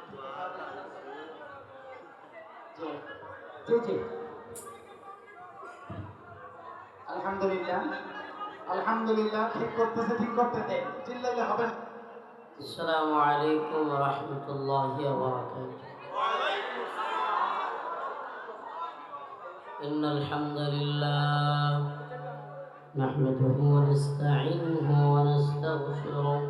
জি জি জি আলহামদুলিল্লাহ আলহামদুলিল্লাহ ঠিক করতেছে ঠিক করতে দে চিল্লাইলে হবে না السلام عليكم ورحمة الله وبركاته إن الحمد لله نحمده ونستعينه ونستغفره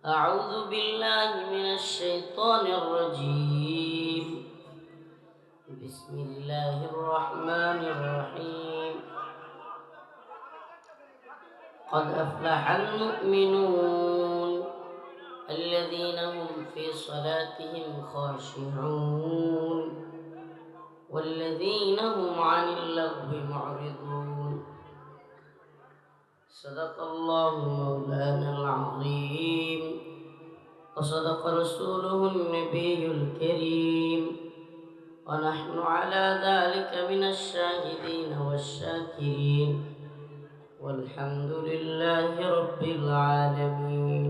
أعوذ بالله من الشيطان الرجيم. بسم الله الرحمن الرحيم. قد أفلح المؤمنون الذين هم في صلاتهم خاشعون والذين هم عن اللغو معرضون. صدق الله مولانا العظيم وصدق رسوله النبي الكريم ونحن على ذلك من الشاهدين والشاكرين والحمد لله رب العالمين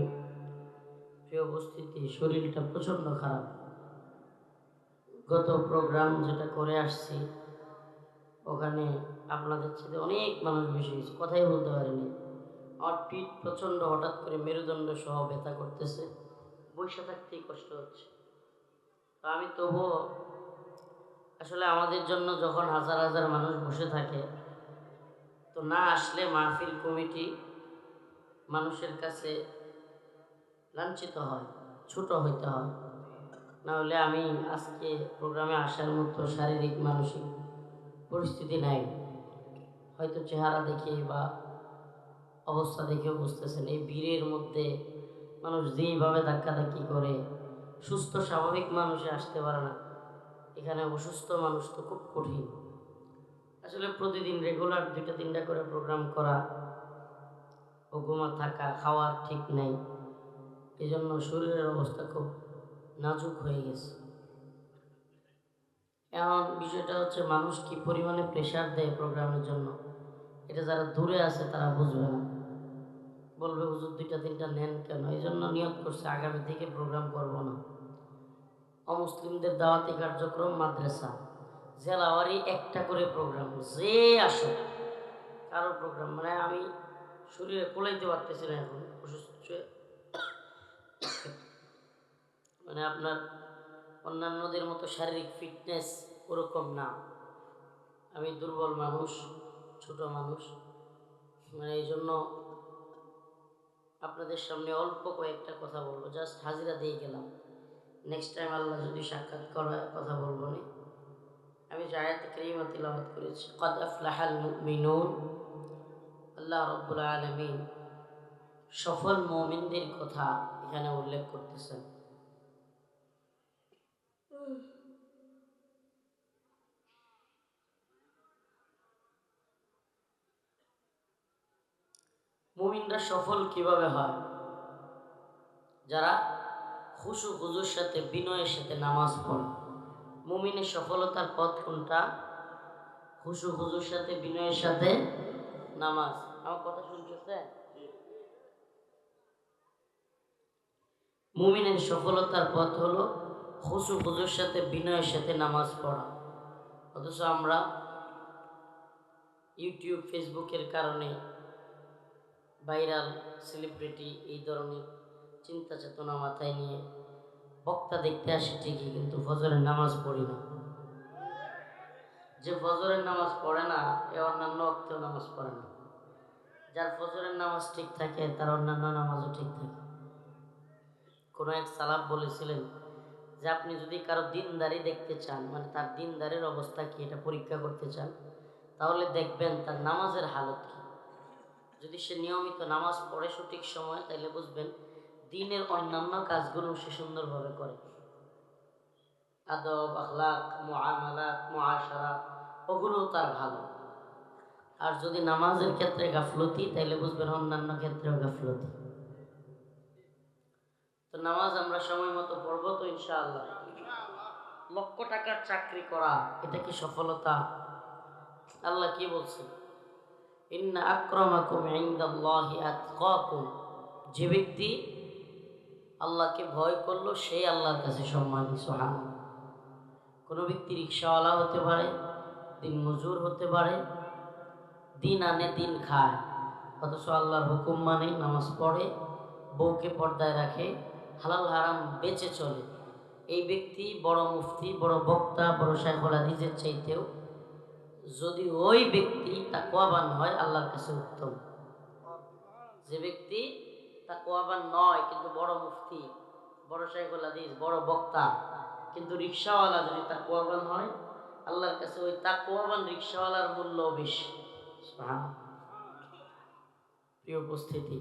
প্রিয় উপস্থিতি শরীরটা প্রচণ্ড খারাপ গত প্রোগ্রাম যেটা করে আসছি ওখানে আপনাদের সাথে অনেক মানুষ বেশি হয়েছে কথাই বলতে পারিনি আমার পিঠ প্রচণ্ড হঠাৎ করে মেরুদণ্ড সহ ব্যথা করতেছে। বসে থাকতেই কষ্ট হচ্ছে। তো আমি তবুও আসলে আমাদের জন্য যখন হাজার হাজার মানুষ বসে থাকে, তো না আসলে মাহফিল কমিটি মানুষের কাছে লাঞ্ছিত হয়, ছোট হইতে হয়। না হলে আমি আজকে প্রোগ্রামে আসার মতো শারীরিক, মানসিক পরিস্থিতি নাই। হয়তো চেহারা দেখে বা অবস্থা দেখেও বুঝতেছেন, এই ভিড়ের মধ্যে মানুষ যেইভাবে ধাক্কাধাক্কি করে, সুস্থ, স্বাভাবিক মানুষে আসতে পারে না। এখানে অসুস্থ মানুষ তো খুব কঠিন। আসলে প্রতিদিন রেগুলার দুইটা, তিনটা করে প্রোগ্রাম করা ও ঘুমা থাকা খাওয়ার ঠিক নেই। এই জন্য শরীরের অবস্থা খুব নাজুক হয়ে গেছে। এখন বিষয়টা হচ্ছে মানুষ কি পরিমাণে প্রেশার দেয় প্রোগ্রামের জন্য? এটা যারা দূরে আছে তারা বুঝবে না। বলবে, হুজুর, দুইটা তিনটা নেন কেন? এই জন্য নিয়োগ করছে, আগামী থেকে প্রোগ্রাম করব না। অমুসলিমদের দাওয়াতি কার্যক্রম মাদ্রাসা। জেলাওয়ারি একটা করে প্রোগ্রাম যে আসে কারও প্রোগ্রাম মানে আমি শরীরে কোলাইতে পারতেছি না এখন, অসুস্থ মানে আপনার অন্যান্যদের মতো শারীরিক ফিটনেস ওরকম না। আমি দুর্বল মানুষ, ছোট মানুষ। মানে এই জন্য আপনাদের সামনে অল্প কয়েকটা কথা বলব। জাস্ট হাজিরা দিয়ে গেলাম। নেক্সট টাইম আল্লাহ যদি সাক্ষাৎ করার কথা বলব না। আমি জায়াত করিমা লাভ করেছি, কদ আফলাহাল মুমিনুন আল্লাহ রব্বুল আলমিন সফল মমিনদের কথা এখানে উল্লেখ করতেছেন। মুমিনরা সফল কীভাবে হয়? যারা খুশু খুজুর সাথে, বিনয়ের সাথে নামাজ পড়ে। মুমিনের সফলতার পথ কোনটা? খুশু খুজুর সাথে, বিনয়ের সাথে নামাজ। আমার কথা শুনতেছে? মুমিনের সফলতার পথ হলো খুশু খুজুর সাথে, বিনয়ের সাথে নামাজ পড়া। অথচ আমরা ইউটিউব, ফেসবুকের কারণে ভাইরাল সেলিব্রিটি এই ধরনের চিন্তা চেতনা মাথায় নিয়ে বক্তা দেখতে আসি ঠিকই, কিন্তু ফজরের নামাজ পড়ি না। যে ফজরের নামাজ পড়ে না, এ অন্যান্য অক্তেও নামাজ পড়ে না। যার ফজরের নামাজ ঠিক থাকে, তার অন্যান্য নামাজও ঠিক থাকে। কোনো এক সালাফ বলেছিলেন যে, আপনি যদি কারও দিনদারি দেখতে চান মানে তার দিনদারের অবস্থা কি, এটা পরীক্ষা করতে চান, তাহলে দেখবেন তার নামাজের হালত কি? যদি সে নিয়মিত নামাজ পড়ে সঠিক সময় তাহলে বুঝবেন দিনের অন্যান্য কাজগুলো সে সুন্দরভাবে করে। আদব, আখলাক, মুআমালাত মুআশারা ওগুলো তার ভালো। আর যদি নামাজের ক্ষেত্রে গাফলতি তাহলে বুঝবেন অন্যান্য ক্ষেত্রেও গাফলতি। তো নামাজ আমরা সময় মতো পড়ব তো ইনশাআল্লাহ। লক্ষ টাকার চাকরি করা, এটা কি সফলতা? আল্লাহ কি বলছে ইন্না আক্রমাকুম ইনদাল্লাহি আতকাকুম। যে ব্যক্তি আল্লাহকে ভয় করল সেই আল্লাহর কাছে সম্মানী সোহান কোনো ব্যক্তি রিক্সাওয়ালা হতে পারে, দিন মজুর হতে পারে, দিন আনে, দিন খায়। অথচ আল্লাহর হুকুম মানে নামাজ পড়ে, বউকে পর্দায় রাখে, হালাল হারাম বেঁচে চলে। এই ব্যক্তি বড় মুফতি, বড় বক্তা, বড় শাইখুল হাদিসের চাইতেও যদি ওই ব্যক্তি তাকওয়াবান হয়, আল্লাহর কাছে উত্তম। যে ব্যক্তি তাকওয়াবান নয়, কিন্তু বড় মুফতি, বড় শাইখুল হাদিস, বড় বক্তা, কিন্তু রিক্সাওয়ালা যদি তাকওয়াবান হয়, আল্লাহর কাছে ওই তাকওয়াবান রিক্সাওয়ালার মূল্য বেশি। প্রিয় উপস্থিতি,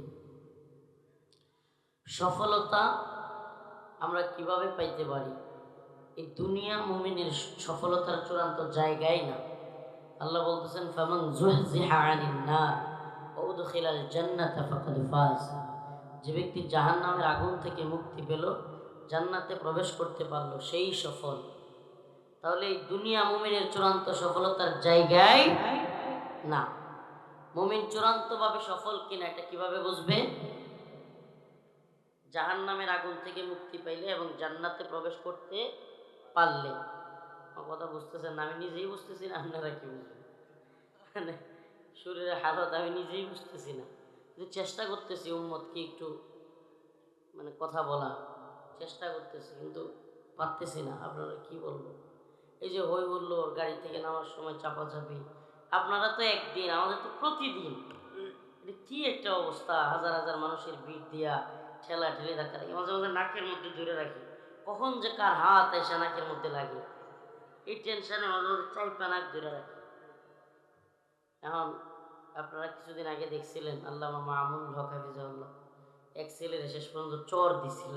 সফলতা আমরা কীভাবে পাইতে পারি? এই দুনিয়া মুমিনের সফলতার চূড়ান্ত জায়গায় না। আল্লাহ বলতেছেন, ফামান জুহজিহা আনিন নার ওয়া উদখিলাল জান্নাতা ফাকাদ ফাজ। যে ব্যক্তি জাহান্নামের আগুন থেকে মুক্তি পেল, জান্নাতে প্রবেশ করতে পারল সেই সফল। তাহলে এই দুনিয়া মুমিনের চূড়ান্ত সফলতার জায়গায় না। মুমিন চূড়ান্তভাবে সফল কিনা এটা কীভাবে বুঝবে? জাহান্নামের আগুন থেকে মুক্তি পাইলে এবং জান্নাতে প্রবেশ করতে পারলে। কথা বুঝতেছেন আমি নিজেই বুঝতেছি না, আপনারা কি বুঝবেন? মানে শরীরের হালত আমি নিজেই বুঝতেছি না। কিন্তু চেষ্টা করতেছি উম্মতকে একটু মানে কথা বলা, চেষ্টা করতেছি কিন্তু পারতেছি না, আপনারা কি বলব এই যে হই বলল গাড়ি থেকে নামার সময় চাপাচাপি, আপনারা তো একদিন, আমাদের তো প্রতিদিন, এটা কি একটা অবস্থা? হাজার হাজার মানুষের ভিড় দিয়া ঠেলা ঠেলে ধাক্কা মাঝে মাঝে নাকের মধ্যে ধরে রাখি। কখন যে কার হাত এসে নাকের মধ্যে লাগে। এই টেনশনে মাঝে চাইপা নাক ধরে রাখে। এখন আপনারা কিছুদিন আগে দেখছিলেন আল্লাহ মামুন হক হাফিজাউল্লাহ এক ছেলের শেষ পর্যন্ত চর দিছিল।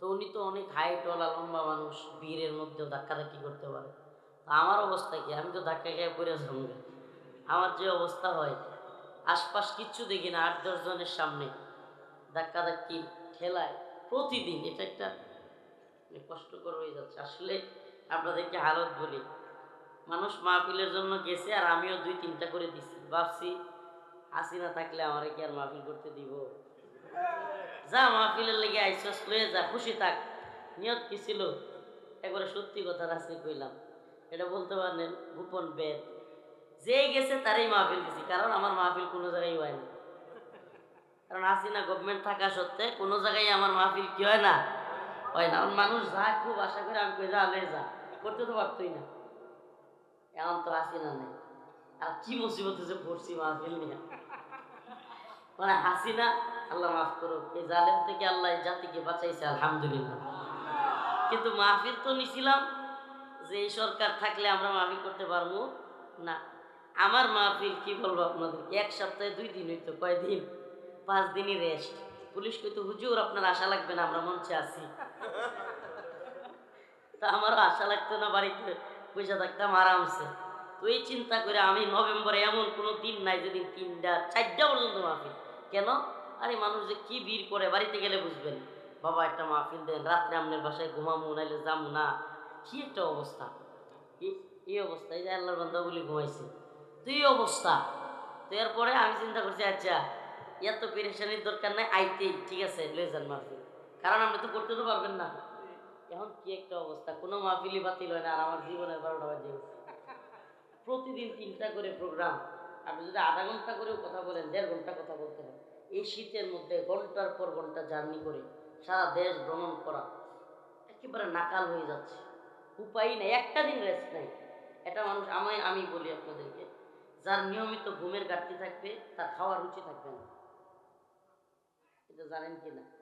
তো উনি তো অনেক হাইটওয়ালা, লম্বা মানুষ, বীরের মধ্যেও ধাক্কাধাক্কি করতে পারে। আমার অবস্থা কি? আমি তো ধাক্কা খেয়ে পড়ে যাব। আমার যে অবস্থা হয়, আশপাশ কিচ্ছু দেখি না, আট দশ জনের সামনে ধাক্কাধাক্কি ঠেলায় প্রতিদিন। এটা একটা মানে কষ্টকর হয়ে যাচ্ছে। আসলে আপনাদেরকে হালত বলি, মানুষ মাহফিলের জন্য গেছে আর আমিও দুই তিনটা করে দিছি। ভাবছি হাসিনা থাকলে আমারে কি আর মাহফিল করতে দিব? যা মাহফিলের লেগে আইসস, লয়ে যা, খুশি থাক। নিয়ত কি ছিল? একবারে সত্যি কথা রাসি কইলাম। এটা বলতে পারেন গোপন বেদ। যে গেছে তারই মাহফিল গেছি, কারণ আমার মাহফিল কোনো জায়গায় হয় না। কারণ হাসিনা গভর্নমেন্ট থাকা সত্ত্বে কোনো জায়গায় আমার মাহফিল কি হয় না? হয় না। মানুষ যা খুব আশা করে আমি কই যা লে যা করতে তো পারতোই না। এখন তো আসি হাসিনা নেই। আর কি মুসিবত যে পড়ছি মাহফিল নিয়ে। মানে হাসি না, আল্লাহ মাফ করো এই জালেম থেকে আল্লাহ জাতিকে বাঁচাইছে, আলহামদুলিল্লাহ। কিন্তু মাহফিল তো নিছিলাম, যে এই সরকার থাকলে আমরা মাহফিল করতে পারব? না। আমার মাহফিল কি বলব আপনাদের এক সপ্তাহে দুই দিন হইতো, কয়দিন? পাঁচ দিনই রেস্ট পুলিশ কইতো, হুজুর, আপনার আশা লাগবে না, আমরা মঞ্চে আছি। তা আমারও আশা লাগতো না বাড়িতে পয়সা থাকতাম আরামসে। তো এই চিন্তা করে আমি নভেম্বরে এমন কোনো দিন নাই যেদিন তিনটা, চারটা পর্যন্ত মাহফিল। কেন? আরে মানুষ যে কী ভিড় করে, বাড়িতে গেলে বুঝবেন। বাবা একটা মাহফিল দেন, রাত্রে আপনার বাসায় ঘুমামু, নাইলে যামু না। কি একটা অবস্থা। এই- অবস্থা, এই যে আল্লাহর বান্দা বলি ঘুমাইছে। তো এই অবস্থা। তো এরপরে আমি চিন্তা করছি আচ্ছা এত পেরেশানির দরকার নাই, আইতেই, ঠিক আছে যান মাহফিল। কারণ আপনি তো করতে তো পারবেন না। এখন কি একটা অবস্থা? কোনো মাহফিলই বাতিল হয় না আর আমার জীবনের বারোটা বাজে। প্রতিদিন তিনটা করে প্রোগ্রাম আপনি যদি আধা ঘণ্টা করেও কথা বলেন, দেড় ঘণ্টা কথা বলতে হয়। এই শীতের মধ্যে ঘণ্টার পর ঘণ্টা জার্নি করে সারা দেশ ভ্রমণ করা একেবারে নাকাল হয়ে যাচ্ছে। উপায় নেই, একটা দিন রেস্ট নেই। এটা মানুষ, আমায়, আমি বলি আপনাদেরকে, যার নিয়মিত ঘুমের ঘাটতি থাকবে, তার খাওয়ার রুচি থাকবে না। এটা জানেন কি না?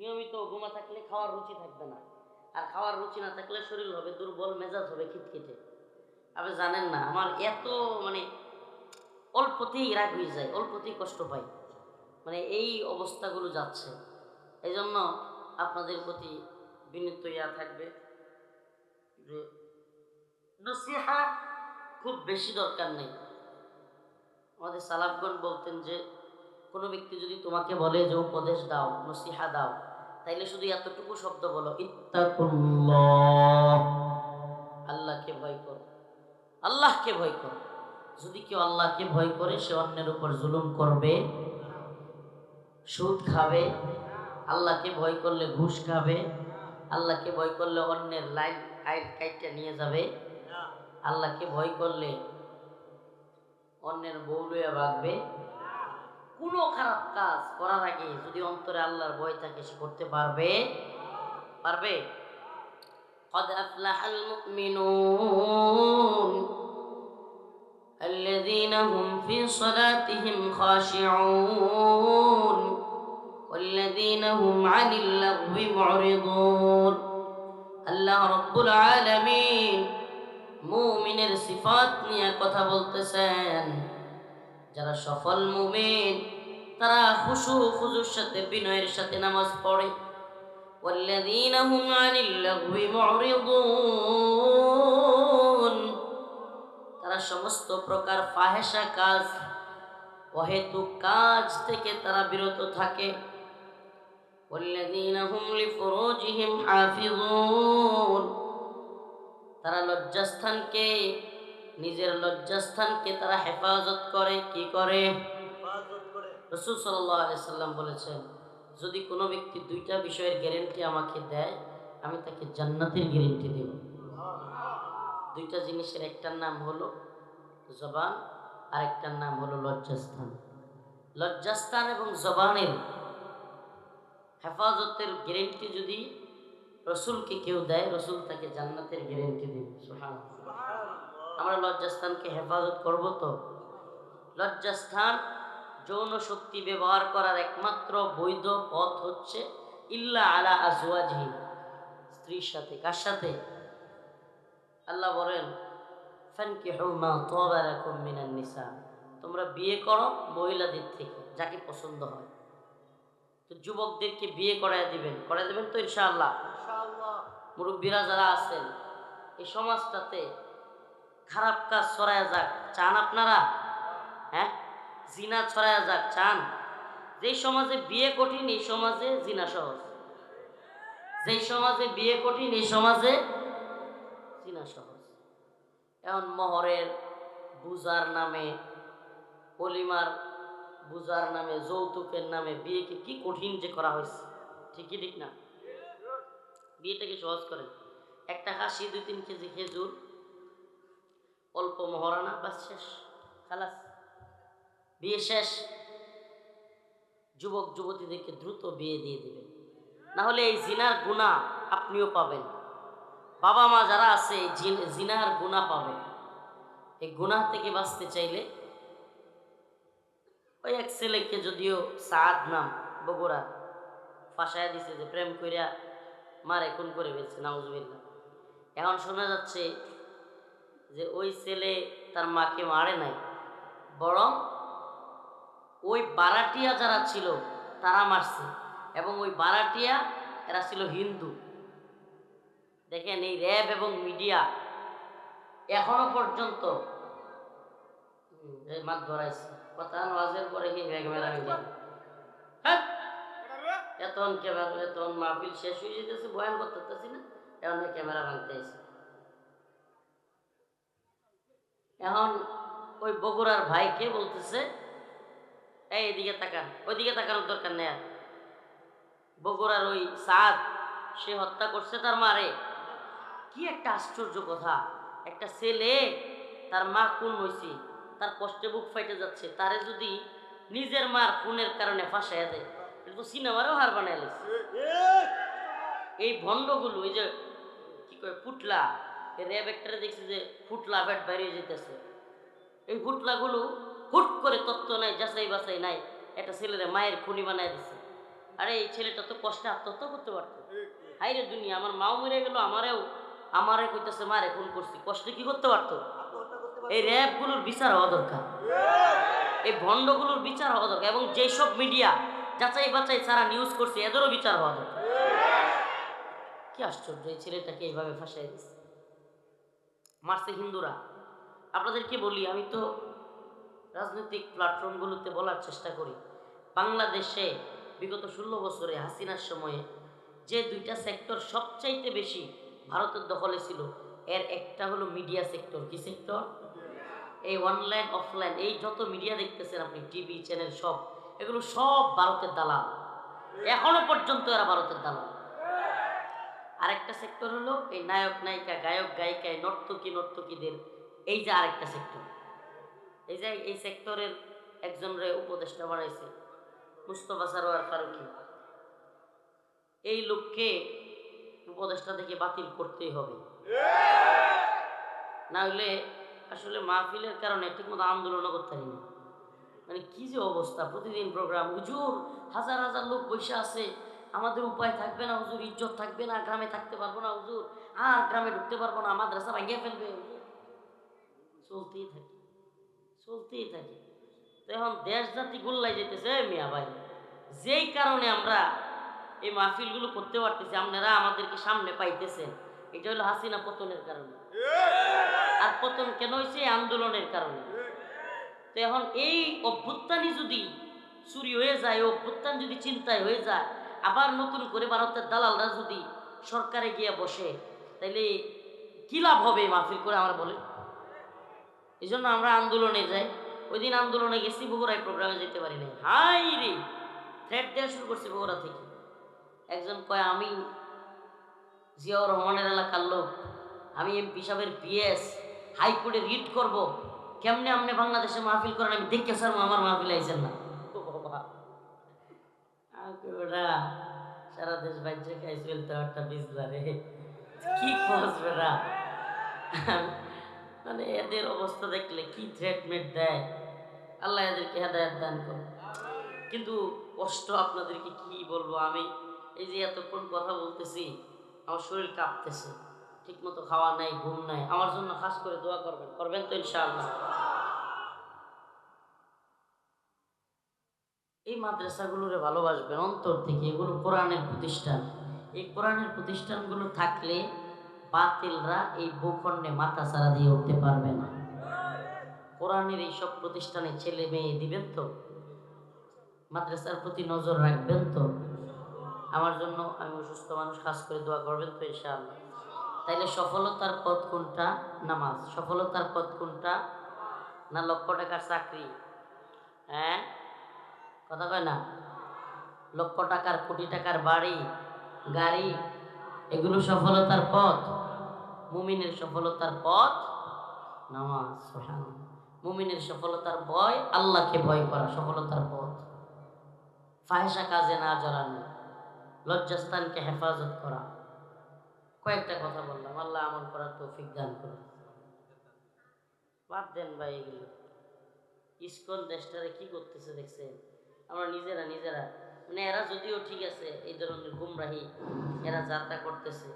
নিয়মিত ঘুমা থাকলে খাওয়ার রুচি থাকবে না। আর খাওয়ার রুচি না থাকলে শরীর হবে দুর্বল, মেজাজ হবে খিটখিটে। আপনি জানেন না, আমার এত মানে অল্পতেই রাগ হয়ে যায়, অল্পতেই কষ্ট পাই মানে এই অবস্থাগুলো যাচ্ছে। এই জন্য আপনাদের প্রতি বিনীত ইয়া থাকবে যে, নসিহা খুব বেশি দরকার নেই। আমাদের সালাফগণ বলতেন যে, কোনো ব্যক্তি যদি তোমাকে বলে যে উপদেশ দাও, নসিহা দাও তাইলে শুধু এতটুকু শব্দ বলো আল্লাহকে ভয় করো। আল্লাহকে ভয় করো। যদি কেউ আল্লাহকে ভয় করে, সে অন্যের উপর জুলুম করবে, সুদ খাবে, আল্লাহকে ভয় করলে ঘুষ খাবে, আল্লাহকে ভয় করলে অন্যের লাইন আইন কাইটটা নিয়ে যাবে, আল্লাহকে ভয় করলে অন্যের বউ লইয়া বাঁকবে কোনো খারাপ কাজ করার আগে যদি অন্তরে আল্লাহর ভয় থাকে সে করতে পারবে পারবে قد أفلح المؤمنون الذين هم في صلاتهم خاشعون والذين هم عن اللغو معرضون আল্লাহ রব্বুল আলামিন মুমিনের সিফাত নিয়ে কথা বলতেছেন যারা সফল মুমিন তারা খুশু খুজুর সাথে বিনয়ের সাথে নামাজ পড়ে والذين هم عن اللغو معرضون তারা সমস্ত প্রকার ফাহেসা কাজ অহেতুক কাজ থেকে তারা বিরত থাকে والذين هم لفروجهم حافظون তারা লজ্জাস্থানকে নিজের লজ্জাস্থানকে তারা হেফাজত করে কি করে? রসুল সাল্লাম বলেছেন যদি কোনো ব্যক্তি দুইটা বিষয়ের গ্যারেন্টি আমাকে দেয় আমি তাকে জান্নাতের গ্যারেন্টি দেব। দুইটা জিনিসের একটার নাম হলো জবান আর একটার নাম হলো লজ্জাস্থান। লজ্জাস্থান এবং জবানের হেফাজতের গ্যারেন্টি যদি রসুলকে কেউ দেয় রসুল তাকে জান্নাতের গ্যারেন্টি দেবে। আমরা লজ্জাস্থানকে হেফাজত করব তো? লজ্জাস্থান যৌন শক্তি ব্যবহার করার একমাত্র বৈধ পথ হচ্ছে ইল্লা আলা আজওয়াজহি। স্ত্রীর সাথে কার সাথে? আল্লাহ বলেন নিসা। তোমরা বিয়ে করো মহিলাদের থেকে যাকে পছন্দ হয়। তো যুবকদেরকে বিয়ে করায় দিবেন। করায় দিবেন তো ইনশাআল্লাহ। মুরব্বীরা যারা আছেন এই সমাজটাতে খারাপ কাজ ছড়ায় যাক। চান আপনারা? হ্যাঁ? জিনা ছড়ায় যাক, চান। যেই সমাজে বিয়ে কঠিন, এই সমাজে জিনা সহজ। যেই সমাজে বিয়ে কঠিন, এই সমাজে জিনা সহজ। এখন মহরের বুজার নামে, অলিমার বুজার নামে, যৌতুকের নামে বিয়েকে কি কঠিন যে করা হয়েছে? ঠিকই ঠিক না? বিয়েটাকে সহজ করে একটা হাসি দুই তিন কেজি খেজুর অল্প মহরানা, বাস শেষ, খালাস। বিয়ে শেষ। যুবক, যুবতীদেরকে দ্রুত বিয়ে দিয়ে দেবেন। না হলে এই জিনার গুণা আপনিও পাবেন। বাবা মা যারা আছে, এই জিনার গুণা পাবে এই গুণা থেকে বাঁচতে চাইলে ওই এক ছেলেকে যদিও সাদ নাম, বগুড়া ফাঁসায় দিছে যে, প্রেম কইরা মার, খুন করে ফেলছে, নাউজুবিল্লাহ। এখন শোনা যাচ্ছে যে ওই ছেলে তার মাকে মারে নাই, বরং ওই বারাটিয়া যারা ছিল তারা মারছে এবং ওই বারাটিয়া এরা ছিল হিন্দু। দেখেন এই র্যাব এবং মিডিয়া এখনও পর্যন্ত মাছ ধরাইছে। কথা নামাজের পরে কি হ্যাঁ এতন ক্যামেরা এতন মাহফিল শেষ হয়ে যেতেছে, বয়ান করতেছি না এখন ক্যামেরা ভাঙতে আছে এখন ওই বগুড়ার ভাইকে বলতেছে? এই এদিকে তাকান, ওইদিকে তাকানোর দরকার নেই আর। বগুড়ার ওই সাদ, সে হত্যা করছে তার মারে। কি একটা আশ্চর্য কথা। একটা ছেলে, তার মা খুন হয়েছে তার কষ্টে বুক ফাইটে যাচ্ছে, তারে যদি নিজের মার খুনের কারণে ফাঁসাইয়া দেয় এটা তো সিনেমারও হার বানাই লাগছে এই ভণ্ডগুলো, এই যে কি কয় এই র্যাব একটারে দেখছি যে ফুটলা ব্যাট বাইরে যেতেছে। এই হুটলাগুলো হুট করে তত্ত্ব নাই, যাচাই বাছাই নাই, একটা ছেলেরে মায়ের খুনি বানায় দিছে। আরে এই ছেলেটা তো কষ্টে আত্মহত্যা করতে পারতো। হাইরে দুনিয়া, আমার মাও মরে গেল, আমারেও, আমারে কইতেছে, মারে খুন করছি। কষ্টে কি করতে পারতো? এই র্যাবগুলোর বিচার হওয়া দরকার। এই ভণ্ডগুলোর বিচার হওয়া দরকার এবং যেসব মিডিয়া যাচাই বাছাই ছাড়া নিউজ করছে, এদেরও বিচার হওয়া দরকার। কি আশ্চর্য, এই ছেলেটাকে এইভাবে ফাঁসাই দিচ্ছে মারছে হিন্দুরা। আপনাদেরকে বলি, আমি তো রাজনৈতিক প্ল্যাটফর্মগুলোতে বলার চেষ্টা করি। বাংলাদেশে বিগত ষোলো বছরে হাসিনার সময়ে যে দুইটা সেক্টর সবচাইতে বেশি ভারতের দখলে ছিল, এর একটা হলো মিডিয়া সেক্টর কি সেক্টর এই অনলাইন অফলাইন এই যত মিডিয়া দেখতেছেন আপনি টিভি চ্যানেল সব, এগুলো সব ভারতের দালাল। এখনও পর্যন্ত এরা ভারতের দালাল। আরেকটা সেক্টর হলো এই নায়ক, নায়িকা, গায়ক, গায়িকায় নর্তকী, নর্তকীদের, এই যে আরেকটা সেক্টর এই যে এই সেক্টরের একজনরে উপদেষ্টা বানাইছে, মুস্তফা সারোয়ার ফারুকি। এই লোককে উপদেষ্টা থেকে বাতিল করতেই হবে। না হলে আসলে মাহফিলের কারণে ঠিকমতো আন্দোলনও করতে পারি না। মানে কি যে অবস্থা, প্রতিদিন প্রোগ্রাম হুজুর হাজার হাজার লোক বসে আছে আমাদের উপায় থাকবে না, হুজুর, ইজ্জত থাকবে না, গ্রামে থাকতে পারব না, হুজুর। আর গ্রামে ঢুকতে পারব না, মাদ্রাসা ভাঙিয়ে ফেলবে চলতেই থাকে চলতেই থাকে। তো এখন দেশ জাতি গোল্লাই যেতেছে মিয়া ভাই। যেই কারণে আমরা এই মাহফিলগুলো করতে পারতেছি, আপনারা আমাদেরকে সামনে পাইতেছেন। এটা হলো হাসিনা পতনের কারণে। আর পতন কেন হয়েছে আন্দোলনের কারণে। তো এখন এই অভ্যুত্থানই যদি চুরি হয়ে যায় অভ্যুত্থান যদি চিন্তায় হয়ে যায় আবার নতুন করে ভারতের দালালরা যদি সরকারে গিয়ে বসে, তাইলে কি লাভ হবে মাহফিল করে আমরা বলে এই জন্য আমরা আন্দোলনে যাই। ওই দিন আন্দোলনে গেছি, বগুড়ায় প্রোগ্রামে যেতে পারি নাই। হাই রে! থ্রেট দেওয়া শুরু করছি বগুড়া থেকে। একজন কয়, আমি জিয়াউর রহমানের এলাকার লোক। আমি এমপি সাহেবের পিএস। হাইকোর্টে রিট করব। কেমনে আপনি বাংলাদেশে মাহফিল করেন? আমি দেখে স্যার আমার মাহফিল আইসেন না। বেটা সারা দেশ বাজ্যে খাই চলতে একটা বিজলা রে। কি খোঁজ বেটা মানে এদের অবস্থা দেখলে কি ট্রিটমেন্ট দেয়? আল্লাহ এদেরকে হেদায়ত দান করে কিন্তু কষ্ট আপনাদেরকে কি বলব? আমি এই যে এতক্ষণ কথা বলতেছি, আমার শরীর কাঁপতেছে। ঠিক মতো খাওয়া নাই, ঘুম নাই। আমার জন্য খাস করে দোয়া করবেন। করবেন তো ইনশাআল্লাহ এই মাদ্রাসাগুলোরে ভালোবাসবেন অন্তর থেকে। এগুলো কোরআনের প্রতিষ্ঠান। এই কোরআনের প্রতিষ্ঠানগুলো থাকলে বাতিলরা এই ভূখণ্ডে মাথা সারা দিয়ে উঠতে পারবে না। কোরআনের এইসব প্রতিষ্ঠানে ছেলে মেয়ে দিবেন তো? মাদ্রাসার প্রতি নজর রাখবেন তো? আমার জন্য আমি অসুস্থ মানুষ, খাস করে দোয়া করবেন তো ইনশাআল্লাহ। তাইলে সফলতার পথ কোনটা? নামাজ। সফলতার পথ কোনটা? না লক্ষ টাকার চাকরি। হ্যাঁ? কথা কয় না? লক্ষ টাকার, কোটি টাকার বাড়ি, গাড়ি, এগুলো সফলতার পথ। মুমিনের সফলতার পথ নামাজ, সুবহানাল্লাহ। মুমিনের সফলতার ভয়, আল্লাহকে ভয় করা সফলতার পথ। ফাহেসা কাজে না জড়ানো, লজ্জাস্থানকে হেফাজত করা। কয়েকটা কথা বললাম, আল্লাহ আমল করার তৌফিক দান করে বাদ দেন ভাই এগুলো। ইস্কন দেশটারে কি করতেছে দেখছেন? আমরা নিজেরা নিজেরা। মানে এরা যদিও ঠিক আছে, এই ধরনের গুমরাহি, এরা যাত্রা করতেছে।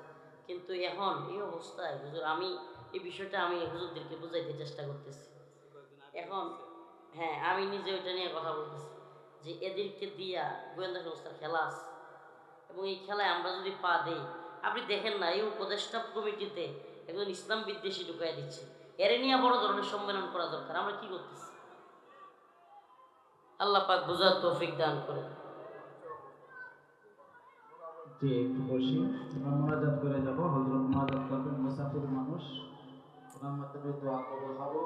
কিন্তু এখন এই অবস্থায়, হুজুর, আমি এই বিষয়টা আমি হুজুরদেরকে বুঝাইতে চেষ্টা করতেছি। এখন হ্যাঁ আমি নিজে ওইটা নিয়ে কথা বলতেছি যে এদেরকে দিয়া গোয়েন্দা সংস্থার খেলা আছে। এবং এই খেলায় আমরা যদি পা দেই, আপনি দেখেন না, এই উপদেষ্টা কমিটিতে একজন ইসলাম বিদ্বেষী ঢুকাই দিচ্ছে। এরে নিয়ে বড় ধরনের সম্মেলন করা দরকার, আমরা কি করতেছি? আল্লাহ পাক বুঝার তৌফিক দান করে জি একটু বসি। আমরা মোনাজাত করে যাব। হজরত মোনাজাত করবেন মুসাফির মানুষ। ওনার মাধ্যমে দোয়া কবুল হবে।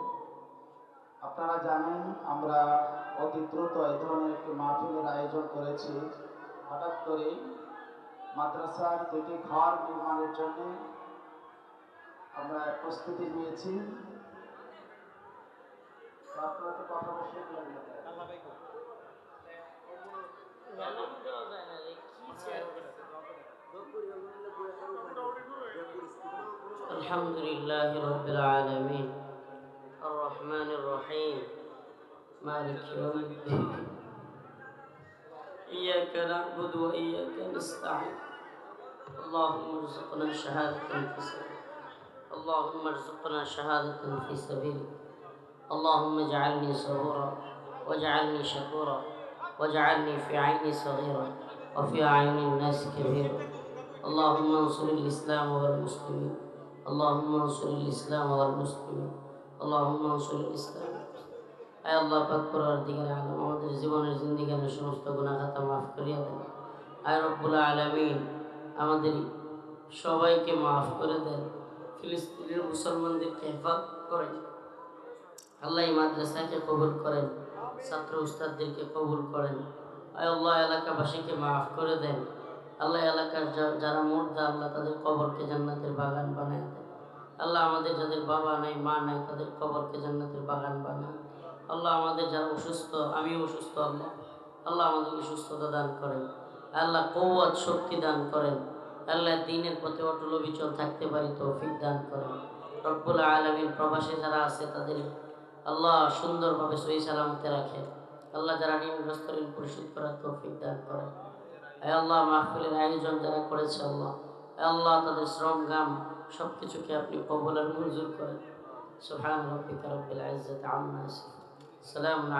আপনারা জানেন আমরা অতি দ্রুত এই ধরনের একটি মাহফিলের আয়োজন করেছি। হঠাৎ করে মাদ্রাসার দুটি ঘর নির্মাণের জন্য আমরা প্রস্তুতি নিয়েছি। আপনারা তো কথা বসে الحمد لله رب العالمين. الرحمن الرحيم. مالك يوم الدين. إياك نعبد وإياك نستعين. اللهم ارزقنا شهادة في سبيلك. اللهم ارزقنا شهادة في سبيلك. اللهم اجعلني صبورا. واجعلني شكورا. واجعلني في عيني صغيرا وفي أعين الناس كبيرا اللهم انصر الإسلام والمسلمين اللهم انصر الإسلام والمسلمين اللهم انصر الإسلام আয় আল্লাহ পাক করার দিকে আলম আমাদের জীবনের জিন্দিগানের সমস্ত গুণা খাতা মাফ করিয়া দেন আয় রব্বুল আলমিন আমাদের সবাইকে মাফ করে দেন ফিলিস্তিনের মুসলমানদেরকে হেফাজত করেন আল্লাহ এই মাদ্রাসাকে কবুল করেন ছাত্র উস্তাদদেরকে কবুল করেন। আয় আল্লাহ, এলাকাবাসীকে মাফ করে দেন। আল্লাহ এলাকার যারা মুর্দা, আল্লাহ তাদের কবরকে জান্নাতের বাগান বানায় দেন। আল্লাহ আমাদের যাদের বাবা নাই, মা নাই, তাদের কবরকে জান্নাতের বাগান বানায় আল্লাহ আমাদের যারা অসুস্থ আমি অসুস্থ, আল্লাহ। আল্লাহ আমাদেরকে সুস্থতা দান করেন। আল্লাহ কৌয়াত শক্তি দান করেন। আল্লাহ দিনের প্রতি অটল বিচল থাকতে পারি, তৌফিক দান করেন। রব্বুল আলমিন প্রবাসে যারা আছে, তাদের আল্লাহ সুন্দরভাবে সহি সালামতে রাখে। আল্লাহ যারা ঋণগ্রস্ত ঋণ পরিশোধ করার তৌফিক দান করে। আয় আল্লাহ, মাহফিলের আয়োজন যারা করেছে আল্লাহ আল্লাহ তাদের শ্রম গাম সব কিছুকে আপনি কবল আর মঞ্জুর করেন। সুহান রব্বিকা রব্বিল ইজ্জাতি আম্মা ইয়াসিফুন। সালামুন